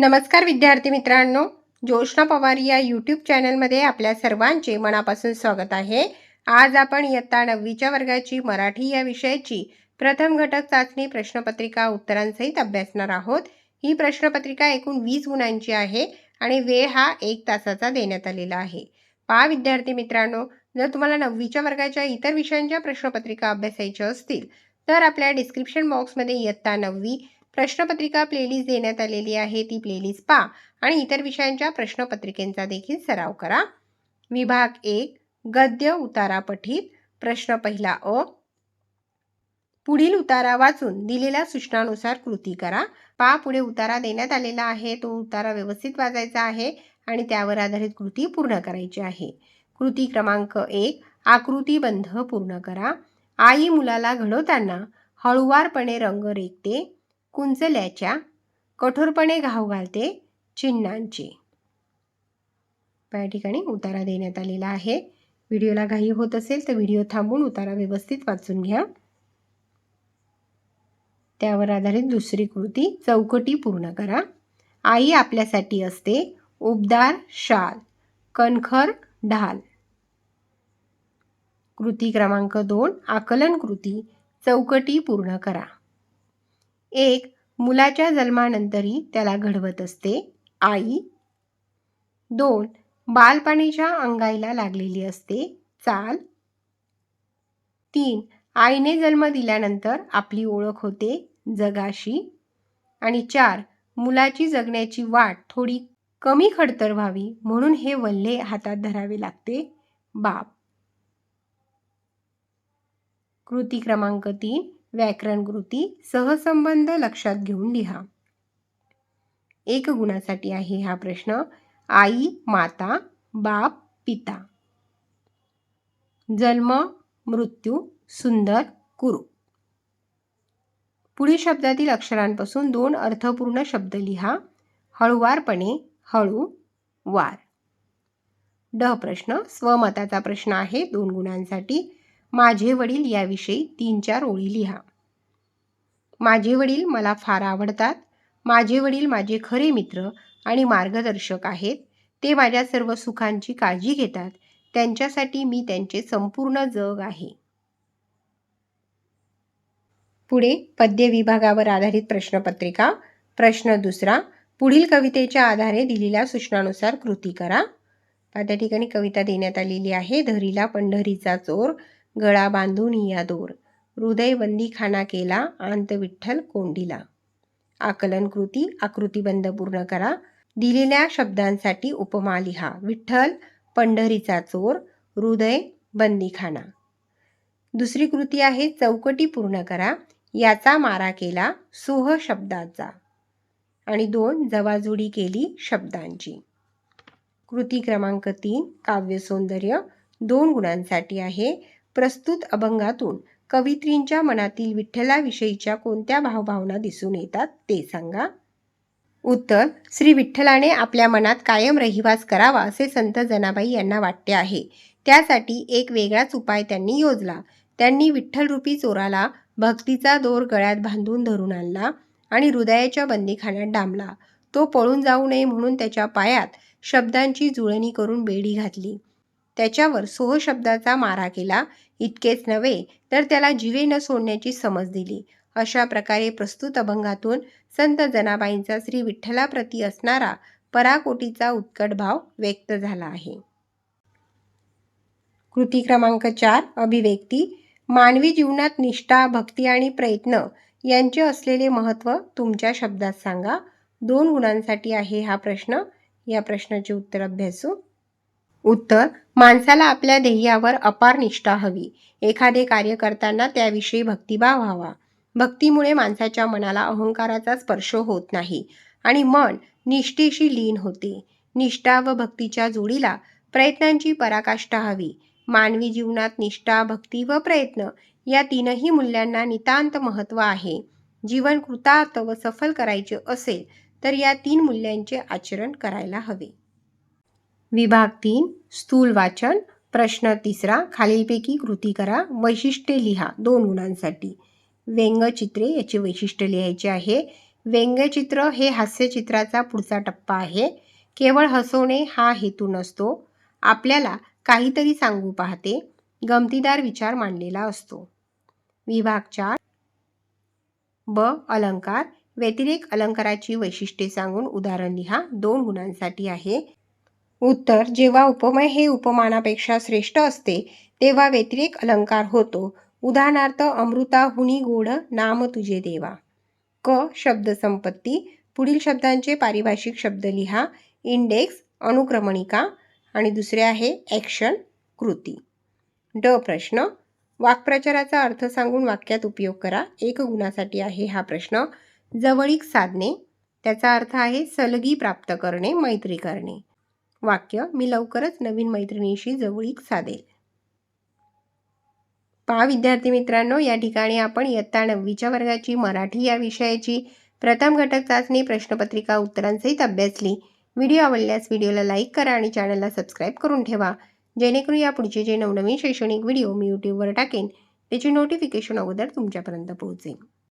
नमस्कार विद्यार्थी मित्रांनो ज्योष्णा पवार या यूट्यूब चॅनलमध्ये आपल्या सर्वांचे मनापासून स्वागत आहे. आज आपण इयत्ता नववीच्या वर्गाची मराठी या विषयाची प्रथम घटक चाचणी प्रश्नपत्रिका उत्तरांसहित अभ्यासणार आहोत. ही प्रश्नपत्रिका एकूण वीस गुणांची आहे आणि वेळ हा एक तासाचा देण्यात आलेला आहे. पहा विद्यार्थी मित्रांनो जर तुम्हाला नववीच्या वर्गाच्या इतर विषयांच्या प्रश्नपत्रिका अभ्यासायच्या असतील तर आपल्या डिस्क्रिप्शन बॉक्समध्ये इयत्ता नववी प्रश्नपत्रिका प्लेलिस्ट देण्यात आलेली आहे ती प्लेलिस्ट पहा आणि इतर विषयांच्या प्रश्नपत्रिकेंचा देखील सराव करा. विभाग एक गद्य उतारा पठित प्रश्न पहिला अ. पुढील उतारा वाचून दिलेल्या सूचनानुसार कृती करा. पा पुढे उतारा देण्यात आलेला आहे तो उतारा व्यवस्थित वाचायचा आहे आणि त्यावर आधारित कृती पूर्ण करायची आहे. कृती क्रमांक एक आकृतीबंध पूर्ण करा. आई मुलाला घडवताना हळुवारपणे रंग रेखते. कुंचल्याच्या कठोरपणे घाव घालते चिन्हांची. या ठिकाणी उतारा देण्यात आलेला आहे. व्हिडिओला घाई होत असेल तर व्हिडिओ थांबून उतारा व्यवस्थित वाचून घ्या. त्यावर आधारित दुसरी कृती चौकटी पूर्ण करा. आई आपल्यासाठी असते उबदार शाल कणखर ढाल. कृती क्रमांक दोन आकलन कृती चौकटी पूर्ण करा. एक मुलाच्या जन्मानंतरही त्याला घडवत असते. आई. दोन बालपणीच्या अंगाईला लागलेली असते. चाल. तीन आईने जन्म दिल्यानंतर आपली ओळख होते. जगाशी. आणि चार मुलाची जगण्याची वाट थोडी कमी खडतर व्हावी म्हणून हे वल्हे हातात धरावे लागते. बाप. कृती क्रमांक तीन व्याकरण कृती सहसंबंध लक्षात घेऊन लिहा. एक गुणासाठी आहे हा प्रश्न. आई माता बाप पिता. जन्म मृत्यू सुंदर कुरु पुढील शब्दातील अक्षरांपासून दोन अर्थपूर्ण शब्द लिहा. हळुवारपणे हळू वार. ड प्रश्न. स्वमताचा प्रश्न आहे. दोन गुणांसाठी. माझे वडील याविषयी तीन चार ओळी लिहा. माझे वडील मला फार आवडतात. माझे वडील माझे खरे मित्र आणि मार्गदर्शक आहेत. ते माझ्या सर्व सुखांची काळजी घेतात. त्यांच्यासाठी मी त्यांचे संपूर्ण जग आहे. पुढे पद्य विभागावर आधारित प्रश्नपत्रिका. प्रश्न दुसरा पुढील कवितेच्या आधारे दिलेल्या सूचनानुसार कृती करा. त्या ठिकाणी कविता देण्यात आलेली आहे. धरीला पंढरीचा चोर. गळा बांधून या दोर. हृदय बंदीखाना केला अंत विठ्ठल कोंडीला. आकलन कृती आकृतीबंद पूर्ण करा. दिलेल्या शब्दांसाठी उपमा लिहा. विठ्ठल पंढरीचा चोर हृदय बंदीखाना दुसरी कृती आहे चौकटी पूर्ण करा. याचा मारा केला सोह शब्दाचा. आणि दोन जवाजुडी केली शब्दांची. कृती क्रमांक तीन काव्यसौंदर्य दोन गुणांसाठी आहे प्रस्तुत अभंगातून कवित्रींच्या मनातील विठ्ठलाविषयीच्या कोणत्या भावभावना दिसून येतात ते सांगा. उत्तर श्री विठ्ठलाने आपल्या मनात कायम रहिवास करावा असे संत जनाबाई यांना वाटते आहे. त्यासाठी एक वेगळाच उपाय त्यांनी योजला. त्यांनी विठ्ठलरूपी चोराला भक्तीचा दोर गळ्यात बांधून धरून आणला आणि हृदयाच्या बंदीखान्यात डांबला. तो पळून जाऊ नये म्हणून त्याच्या पायात शब्दांची जुळणी करून बेडी घातली. त्याच्यावर सोह शब्दाचा मारा केला. इतकेच नव्हे तर त्याला जिवे न सोडण्याची समज दिली. अशा प्रकारे प्रस्तुत अभंगातून संत जनाबाईंचा श्री विठ्ठलाप्रती असणारा पराकोटीचा उत्कट भाव व्यक्त झाला आहे. कृती क्रमांक चार अभिव्यक्ती मानवी जीवनात निष्ठा भक्ती आणि प्रयत्न यांचे असलेले महत्त्व तुमच्या शब्दात सांगा. दोन गुणांसाठी आहे हा प्रश्न. या प्रश्नाचे उत्तर अभ्यासू उत्तर माणसाला आपल्या ध्येयावर अपार निष्ठा हवी. एखादे कार्य करताना त्याविषयी भक्तिभाव व्हावा. भक्तीमुळे माणसाच्या मनाला अहंकाराचा स्पर्श होत नाही आणि मन निष्ठेशी लीन होते. निष्ठा व भक्तीच्या जोडीला प्रयत्नांची पराकाष्ठा हवी. मानवी जीवनात निष्ठा भक्ती व प्रयत्न या तीनही मूल्यांना नितांत महत्त्व आहे. जीवन कृतार्थ व सफल करायचे असेल तर या तीन मूल्यांचे आचरण करायला हवे. विभाग तीन स्थूल वाचन प्रश्न तिसरा खालीलपैकी कृती करा वैशिष्ट्ये लिहा दोन गुणांसाठी. व्यंगचित्रे याचे वैशिष्ट्य लिहायचे आहे. व्यंगचित्र हे हास्यचित्राचा पुढचा टप्पा आहे. केवळ हसवणे हा हेतू नसतो. आपल्याला काहीतरी सांगू पाहते. गमतीदार विचार मांडलेला असतो. विभाग चार. ब. अलंकार. व्यतिरेक अलंकाराची वैशिष्ट्ये सांगून उदाहरण लिहा. दोन गुणांसाठी आहे. उत्तर जेव्हा उपमय हे उपमानापेक्षा श्रेष्ठ असते तेव्हा व्यतिरेक अलंकार होतो. उदाहरणार्थ अमृता हुनी गोड नाम तुझे देवा. क शब्दसंपत्ती पुढील शब्दांचे पारिभाषिक शब्द लिहा. इंडेक्स अनुक्रमणिका. आणि दुसरे आहे ॲक्शन कृती. ड प्रश्न. वाक्प्रचाराचा अर्थ सांगून वाक्यात उपयोग करा. एक गुणासाठी आहे हा प्रश्न. जवळीक साधणे. त्याचा अर्थ आहे सलगी प्राप्त करणे मैत्री करणे. वाक्य मी लवकरच नवीन मैत्रिणीशी जवळीक साधेल. पहा विद्यार्थी मित्रांनो या ठिकाणी आपण इयत्ता नववीच्या वर्गाची मराठी या विषयाची प्रथम घटक चाचणी प्रश्नपत्रिका उत्तरांसहित अभ्यासली व्हिडिओ आवडल्यास व्हिडिओला लाईक करा आणि चॅनलला सबस्क्राईब करून ठेवा. जेणेकरून या पुढचे जे नवनवीन शैक्षणिक व्हिडिओ मी यूट्यूबवर टाकेन त्याची नोटिफिकेशन अगोदर तुमच्यापर्यंत पोहोचेल